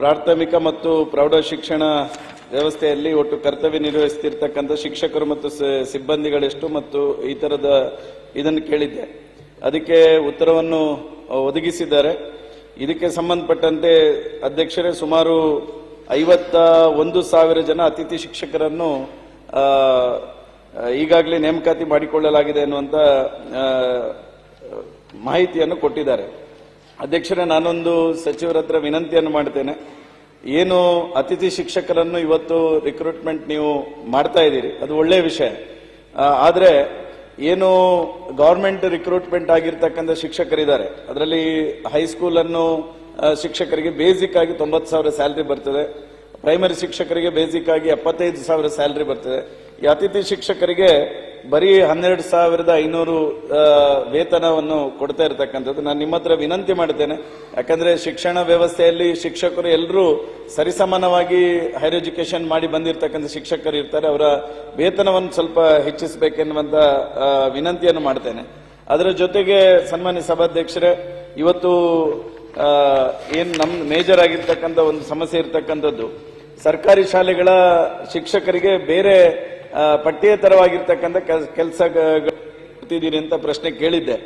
ಪ್ರಾಥಮಿಕ ಮತ್ತು ಪ್ರೌಢ ಶಿಕ್ಷಣ ವ್ಯವಸ್ಥೆಯಲ್ಲಿ ಒಟ್ಟು ಕರ್ತವ್ಯ ನಿರ್ವಹಿಸ್ತಿರ್ತಕ್ಕಂಥ ಶಿಕ್ಷಕರು ಮತ್ತು ಸಿಬ್ಬಂದಿಗಳೆಷ್ಟು ಮತ್ತು ಈ ಥರದ ಇದನ್ನು ಕೇಳಿದ್ದೆ. ಅದಕ್ಕೆ ಉತ್ತರವನ್ನು ಒದಗಿಸಿದ್ದಾರೆ. ಇದಕ್ಕೆ ಸಂಬಂಧಪಟ್ಟಂತೆ ಅಧ್ಯಕ್ಷರೇ ಸುಮಾರು ಐವತ್ತ ಒಂದು ಸಾವಿರ ಜನ ಅತಿಥಿ ಶಿಕ್ಷಕರನ್ನು ಈಗಾಗಲೇ ನೇಮಕಾತಿ ಮಾಡಿಕೊಳ್ಳಲಾಗಿದೆ ಅನ್ನುವಂಥ ಮಾಹಿತಿಯನ್ನು ಕೊಟ್ಟಿದ್ದಾರೆ. ಅಧ್ಯಕ್ಷರೇ, ನಾನೊಂದು ಸಚಿವರ ಹತ್ರ ವಿನಂತಿಯನ್ನು ಮಾಡ್ತೇನೆ. ಏನು ಅತಿಥಿ ಶಿಕ್ಷಕರನ್ನು ಇವತ್ತು ರಿಕ್ರೂಟ್ಮೆಂಟ್ ನೀವು ಮಾಡ್ತಾ ಇದ್ದೀರಿ? ಅದು ಒಳ್ಳೆಯ ವಿಷಯ. ಆದರೆ ಏನು ಗೌರ್ಮೆಂಟ್ ರಿಕ್ರೂಟ್ಮೆಂಟ್ ಆಗಿರ್ತಕ್ಕಂಥ ಶಿಕ್ಷಕರಿದ್ದಾರೆ. ಅದರಲ್ಲಿ ಹೈಸ್ಕೂಲ್ ಅನ್ನು ಶಿಕ್ಷಕರಿಗೆ ಬೇಸಿಕ್ ಆಗಿ ತೊಂಬತ್ತು ಸಾವಿರ ಸ್ಯಾಲ್ರಿ ಬರ್ತದೆ. ಪ್ರೈಮರಿ ಶಿಕ್ಷಕರಿಗೆ ಬೇಸಿಕ್ ಆಗಿ ಎಪ್ಪತ್ತೈದು ಸಾವಿರ ಸ್ಯಾಲ್ರಿ ಬರ್ತದೆ. ಈ ಅತಿಥಿ ಶಿಕ್ಷಕರಿಗೆ ಬರೀ ಹನ್ನೆರಡು ಸಾವಿರದ ಐನೂರು ವೇತನವನ್ನು ಕೊಡ್ತಾ ಇರತಕ್ಕಂಥದ್ದು. ನಾನು ನಿಮ್ಮ ಹತ್ರ ವಿನಂತಿ ಮಾಡ್ತೇನೆ. ಯಾಕಂದ್ರೆ ಶಿಕ್ಷಣ ವ್ಯವಸ್ಥೆಯಲ್ಲಿ ಶಿಕ್ಷಕರು ಎಲ್ಲರೂ ಸರಿಸಮಾನವಾಗಿ ಹೈರ್ ಎಜುಕೇಷನ್ ಮಾಡಿ ಬಂದಿರತಕ್ಕಂಥ ಶಿಕ್ಷಕರು ಇರ್ತಾರೆ. ಅವರ ವೇತನವನ್ನು ಸ್ವಲ್ಪ ಹೆಚ್ಚಿಸಬೇಕೆನ್ನುವಂಥ ವಿನಂತಿಯನ್ನು ಮಾಡ್ತೇನೆ. ಅದರ ಜೊತೆಗೆ ಸನ್ಮಾನ್ಯ ಸಭಾಧ್ಯಕ್ಷರೇ, ಇವತ್ತು ಏನು ನಮ್ಮ ನಮ್ ಮೇಜರ್ ಆಗಿರ್ತಕ್ಕಂಥ ಒಂದು ಸಮಸ್ಯೆ ಇರತಕ್ಕಂಥದ್ದು. ಸರ್ಕಾರಿ ಶಾಲೆಗಳ ಶಿಕ್ಷಕರಿಗೆ ಬೇರೆ ಪಠ್ಯೇತರವಾಗಿರ್ತಕ್ಕಂಥ ಕೆಲಸ ಕೊಡ್ತಿದ್ದೀರಿ ಅಂತ ಪ್ರಶ್ನೆ ಕೇಳಿದ್ದೆ.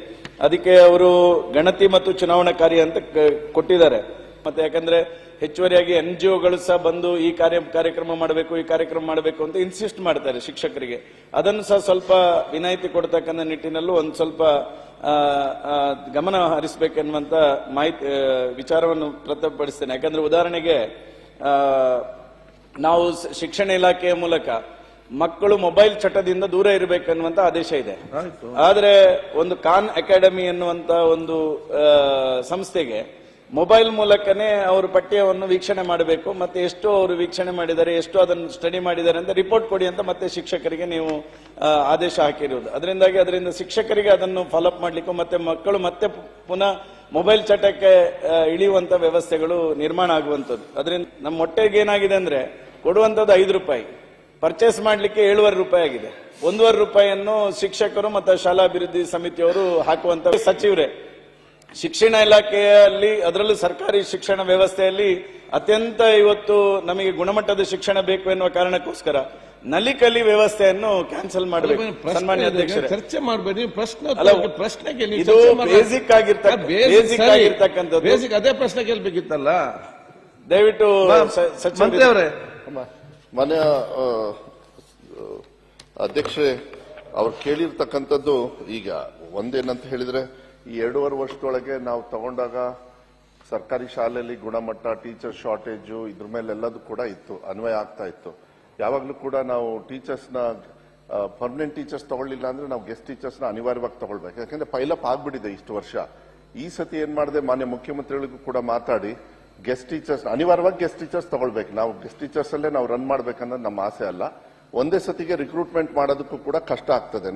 ಅದಕ್ಕೆ ಅವರು ಗಣತಿ ಮತ್ತು ಚುನಾವಣಾ ಕಾರ್ಯ ಅಂತ ಕೊಟ್ಟಿದ್ದಾರೆ. ಮತ್ತೆ ಯಾಕಂದ್ರೆ ಹೆಚ್ಚುವರಿಯಾಗಿ ಎನ್ ಜಿ ಒಗಳು ಸಹ ಬಂದು ಈ ಕಾರ್ಯ, ಕಾರ್ಯಕ್ರಮ ಮಾಡಬೇಕು, ಈ ಕಾರ್ಯಕ್ರಮ ಮಾಡಬೇಕು ಅಂತ ಇನ್ಸಿಸ್ಟ್ ಮಾಡ್ತಾರೆ ಶಿಕ್ಷಕರಿಗೆ. ಅದನ್ನು ಸಹ ಸ್ವಲ್ಪ ವಿನಾಯಿತಿ ಕೊಡ್ತಕ್ಕಂಥ ನಿಟ್ಟಿನಲ್ಲೂ ಒಂದು ಸ್ವಲ್ಪ ಗಮನ ಹರಿಸಬೇಕೆನ್ನುವಂತ ಮಾಹಿತಿ ವಿಚಾರವನ್ನು ಪ್ರತಿಪಡಿಸ್ತೇನೆ ಯಾಕಂದ್ರೆ ಉದಾಹರಣೆಗೆ ನಾವು ಶಿಕ್ಷಣ ಇಲಾಖೆಯ ಮೂಲಕ ಮಕ್ಕಳು ಮೊಬೈಲ್ ಚಟದಿಂದ ದೂರ ಇರಬೇಕನ್ನುವಂತ ಆದೇಶ ಇದೆ. ಆದ್ರೆ ಒಂದು ಖಾನ್ ಅಕಾಡೆಮಿ ಎನ್ನುವಂತ ಒಂದು ಸಂಸ್ಥೆಗೆ ಮೊಬೈಲ್ ಮೂಲಕನೇ ಅವರು ಪಠ್ಯವನ್ನು ವೀಕ್ಷಣೆ ಮಾಡಬೇಕು ಮತ್ತೆ ಎಷ್ಟು ಅವರು ವೀಕ್ಷಣೆ ಮಾಡಿದ್ದಾರೆ ಎಷ್ಟು ಅದನ್ನು ಸ್ಟಡಿ ಮಾಡಿದ್ದಾರೆ ಅಂತ ರಿಪೋರ್ಟ್ ಕೊಡಿ ಅಂತ ಮತ್ತೆ ಶಿಕ್ಷಕರಿಗೆ ನೀವು ಆದೇಶ ಹಾಕಿರುವುದು ಅದರಿಂದಾಗಿ ಅದರಿಂದ ಶಿಕ್ಷಕರಿಗೆ ಅದನ್ನು ಫಾಲೋಅಪ್ ಮಾಡಲಿಕ್ಕೂ ಮತ್ತೆ ಮಕ್ಕಳು ಮತ್ತೆ ಪುನಃ ಮೊಬೈಲ್ ಚಟಕ್ಕೆ ಇಳಿಯುವಂತ ವ್ಯವಸ್ಥೆಗಳು ನಿರ್ಮಾಣ ಆಗುವಂಥದ್ದು. ಅದರಿಂದ ನಮ್ಮ ಹೊಟ್ಟೆಗೆ ಏನಾಗಿದೆ ಅಂದ್ರೆ ಕೊಡುವಂಥದ್ದು ಐದು ರೂಪಾಯಿ. ಪರ್ಚೇಸ್ ಮಾಡಲಿಕ್ಕೆ ಏಳುವರೆ ರೂಪಾಯಿ ಆಗಿದೆ. ಒಂದೂವರೆ ರೂಪಾಯಿಯನ್ನು ಶಿಕ್ಷಕರು ಮತ್ತು ಶಾಲಾ ಅಭಿವೃದ್ಧಿ ಸಮಿತಿಯವರು ಹಾಕುವಂತ ಸಚಿವರೇ ಶಿಕ್ಷಣ ಇಲಾಖೆಯಲ್ಲಿ ಅದರಲ್ಲೂ ಸರ್ಕಾರಿ ಶಿಕ್ಷಣ ವ್ಯವಸ್ಥೆಯಲ್ಲಿ ಅತ್ಯಂತ ಇವತ್ತು ನಮಗೆ ಗುಣಮಟ್ಟದ ಶಿಕ್ಷಣ ಬೇಕು ಎನ್ನುವ ಕಾರಣಕ್ಕೋಸ್ಕರ ನಲಿಕಲಿ ವ್ಯವಸ್ಥೆಯನ್ನು ಕ್ಯಾನ್ಸಲ್ ಮಾಡಬೇಕು. ಪ್ರಶ್ನೆ ಸನ್ಮಾನ್ಯ ಅಧ್ಯಕ್ಷರೇ. ಚರ್ಚೆ ಮಾಡಬೇಡಿ ಪ್ರಶ್ನೆ ಪ್ರಶ್ನೆಗೆ ಇದು ಬೇಸಿಕ್ ಸರಿ. ಆಗಿರ್ತಕ್ಕಂಥದ್ದು. basic ಅದೇ ಪ್ರಶ್ನೆ ಕೇಳಬೇಕಿತ್ತಲ್ಲ ದಯವಿಟ್ಟು ಸಚಿವರೇ. ಮಾನ್ಯ ಅಧ್ಯಕ್ಷೆ ಅವ್ರು ಕೇಳಿರ್ತಕ್ಕಂಥದ್ದು ಈಗ ಒಂದೇನಂತ ಹೇಳಿದ್ರೆ, ಈ ಎರಡೂವರೆ ವರ್ಷದೊಳಗೆ ನಾವು ತಗೊಂಡಾಗ ಸರ್ಕಾರಿ ಶಾಲೆಯಲ್ಲಿ ಗುಣಮಟ್ಟ, ಟೀಚರ್ ಶಾರ್ಟೇಜು, ಇದ್ರ ಮೇಲೆ ಎಲ್ಲದೂ ಕೂಡ ಇತ್ತು, ಅನ್ವಯ ಆಗ್ತಾ ಇತ್ತು. ಯಾವಾಗಲೂ ಕೂಡ ನಾವು ಟೀಚರ್ಸ್ನ ಪರ್ಮನೆಂಟ್ ಟೀಚರ್ಸ್ ತಗೊಳ್ಳಿಲ್ಲ ಅಂದ್ರೆ ನಾವು ಗೆಸ್ಟ್ ಟೀಚರ್ಸ್ನ ಅನಿವಾರ್ಯವಾಗಿ ತಗೊಳ್ಬೇಕು. ಯಾಕಂದ್ರೆ ಪೈಲಪ್ ಆಗ್ಬಿಟ್ಟಿದೆ ಇಷ್ಟು ವರ್ಷ. ಈ ಸತಿ ಏನ್ ಮಾಡಿದೆ, ಮಾನ್ಯ ಮುಖ್ಯಮಂತ್ರಿಗಳಿಗೂ ಕೂಡ ಮಾತಾಡಿ ಗೆಸ್ಟ್ ಟೀಚರ್ಸ್ ಅನಿವಾರ್ಯವಾಗಿ ಗೆಸ್ಟ್ ಟೀಚರ್ಸ್ ತಗೊಳ್ಬೇಕು. ನಾವು ಗೆಸ್ಟ್ ಟೀಚರ್ಸ್ ಅಲ್ಲೇ ನಾವು ರನ್ ಮಾಡ್ಬೇಕನ್ನೋದು ನಮ್ಮ ಆಸೆ ಅಲ್ಲ. ಒಂದೇ ಸತಿಗೆ ರಿಕ್ರೂಟ್ಮೆಂಟ್ ಮಾಡೋದಕ್ಕೂ ಕೂಡ ಕಷ್ಟ ಆಗ್ತದೆ.